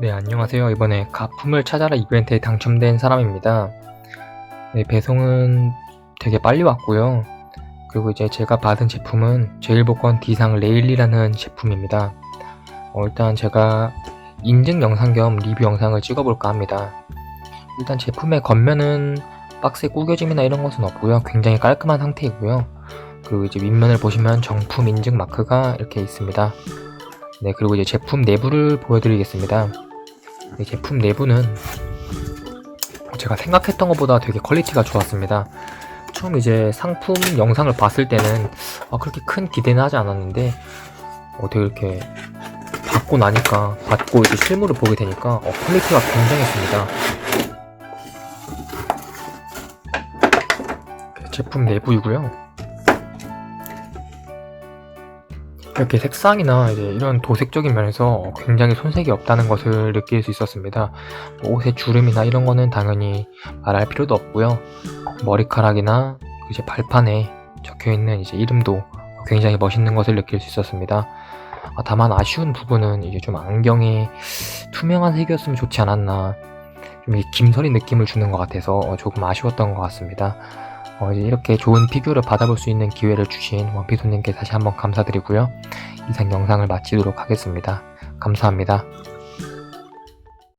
네, 안녕하세요. 이번에 가품을 찾아라 이벤트에 당첨된 사람입니다. 네, 배송은 되게 빨리 왔고요. 그리고 이제 제가 받은 제품은 제일복권 D상 레일리라는 제품입니다. 어, 일단 제가 인증 영상 겸 리뷰 영상을 찍어볼까 합니다. 일단 제품의 겉면은 박스에 구겨짐이나 이런 것은 없고요. 굉장히 깔끔한 상태이고요. 그리고 이제 윗면을 보시면 정품 인증 마크가 이렇게 있습니다. 네, 그리고 이제 제품 내부를 보여드리겠습니다. 이 제품 내부는 제가 생각했던 것보다 되게 퀄리티가 좋았습니다. 처음 이제 상품 영상을 봤을 때는 아, 그렇게 큰 기대는 하지 않았는데 어떻게 이렇게 받고 나니까 받고 이제 실물을 보게 되니까 어, 퀄리티가 굉장했습니다. 제품 내부이고요. 이렇게 색상이나 이런 도색적인 면에서 굉장히 손색이 없다는 것을 느낄 수 있었습니다. 뭐 옷의 주름이나 이런 거는 당연히 말할 필요도 없고요. 머리카락이나 이제 발판에 적혀 있는 이제 이름도 굉장히 멋있는 것을 느낄 수 있었습니다. 아, 다만 아쉬운 부분은 이제 좀 안경이 투명한 색이었으면 좋지 않았나. 좀 김서리 느낌을 주는 것 같아서 어, 조금 아쉬웠던 것 같습니다. 어, 이렇게 좋은 피규어를 받아볼 수 있는 기회를 주신 원피소님께 다시 한번 감사드리고요. 이상 영상을 마치도록 하겠습니다. 감사합니다.